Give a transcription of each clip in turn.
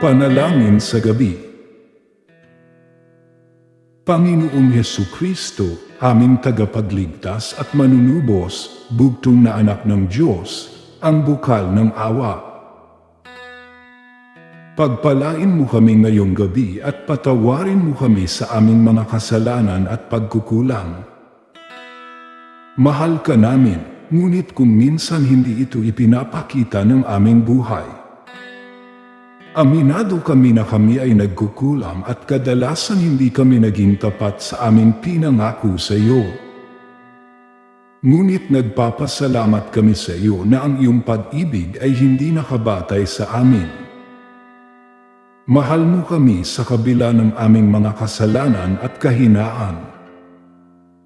Panalangin sa gabi. Panginoong Heso Kristo, aming tagapagligtas at manunubos, bugtong na anak ng Diyos, ang bukal ng awa. Pagpalain mo kami ngayong gabi at patawarin mo kami sa aming mga kasalanan at pagkukulang. Mahal ka namin, ngunit kung minsan hindi ito ipinapakita ng aming buhay. Aminado kami na kami ay nagkukulang at kadalasan hindi kami naging tapat sa aming pinangako sa iyo. Ngunit nagpapasalamat kami sa iyo na ang iyong pag-ibig ay hindi nakabatay sa amin. Mahal mo kami sa kabila ng aming mga kasalanan at kahinaan.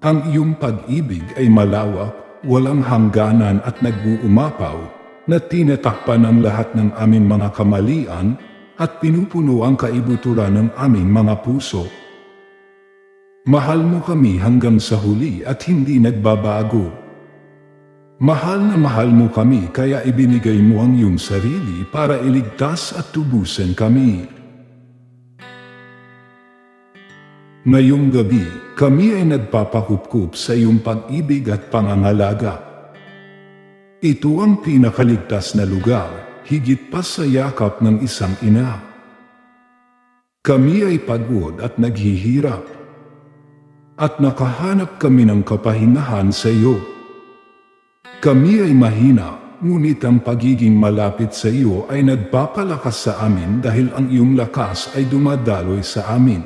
Ang iyong pag-ibig ay malawak, walang hangganan at nag-uumapaw na tinatakpan ang lahat ng aming mga kamalian at pinupuno ang kaibuturan ng aming mga puso. Mahal mo kami hanggang sa huli at hindi nagbabago. Mahal na mahal mo kami kaya ibinigay mo ang iyong sarili para iligtas at tubusan kami. Ngayong gabi, kami ay nagpapakupkup sa iyong pag-ibig at pangangalaga. Ito ang pinakaligtas na lugar, higit pa sa yakap ng isang ina. Kami ay pagod at naghihirap. At nakahanap kami ng kapahingahan sa iyo. Kami ay mahina, ngunit ang pagiging malapit sa iyo ay nagpapalakas sa amin dahil ang iyong lakas ay dumadaloy sa amin.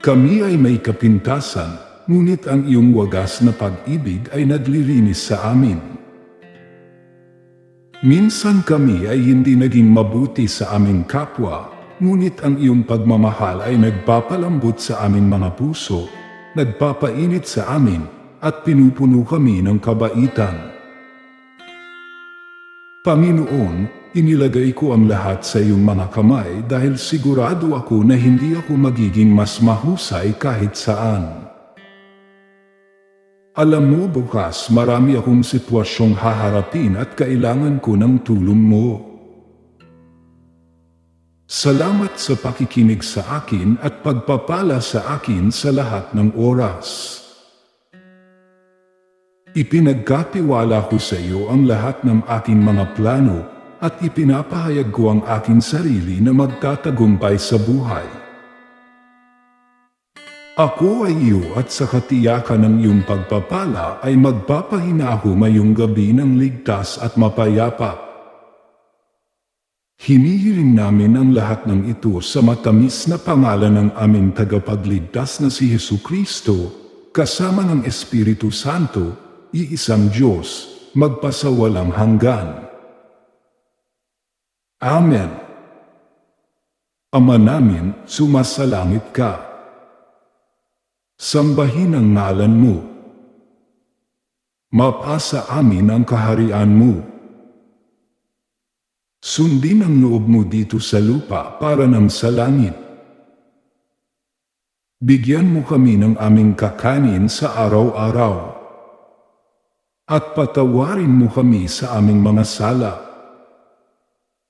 Kami ay may kapintasan, ngunit ang iyong wagas na pag-ibig ay naglilinis sa amin. Minsan kami ay hindi naging mabuti sa aming kapwa, ngunit ang iyong pagmamahal ay nagpapalambot sa aming mga puso, nagpapainit sa amin, at pinupuno kami ng kabaitan. Panginoon, inilagay ko ang lahat sa iyong mga kamay dahil sigurado ako na hindi ako magiging mas mahusay kahit saan. Alam mo bukas marami akong sitwasyong haharapin at kailangan ko ng tulong mo. Salamat sa pakikinig sa akin at pagpapala sa akin sa lahat ng oras. Ipinagkatiwala ko sa iyo ang lahat ng aking mga plano at ipinapahayag ko ang aking sarili na magtatagumpay sa buhay. Ako ay iyo at sa katiyakan ng iyong pagpapala ay magpapahinahon ngayong gabi ng ligtas at mapayapa. Hinihiling namin ang lahat ng ito sa matamis na pangalan ng aming tagapagligtas na si Hesu Kristo, kasama ng Espiritu Santo, iisang Diyos, magpasawalang hanggan. Amen. Ama namin, sumasalangit ka. Sambahin ang ngalan mo. Mapasa amin ang kaharian mo. Sundin ang loob mo dito sa lupa para ng sa langit. Bigyan mo kami ng aming kakanin sa araw-araw. At patawarin mo kami sa aming mga sala.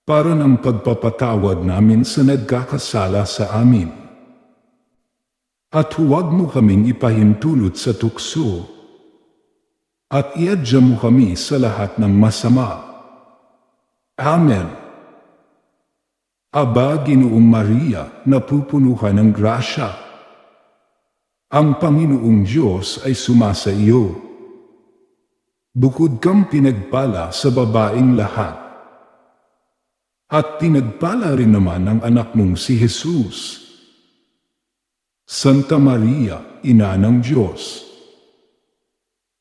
Para ng pagpapatawad namin sa nagkakasala sa amin at huwag mo kaming ipahintulot sa tukso. At iadya mo kami sa lahat ng masama. Amen. Aba, Ginoong Maria, napupuno ng grasya. Ang Panginoong Diyos ay sumasa iyo. Bukod kang pinagpala sa babaing lahat. At pinagpala rin naman ang anak mong si Jesus. Santa Maria, Ina ng Diyos.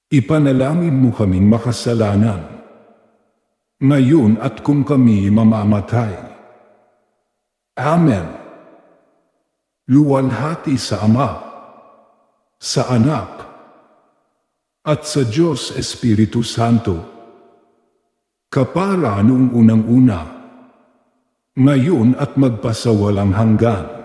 Ipanalangin mo kaming makasalanan. Ngayon at kung kami mamamatay. Amen. Luwalhati sa Ama, sa Anak, at sa Diyos Espiritu Santo. Kapara noong unang-una, ngayon at magpasawalang hanggan.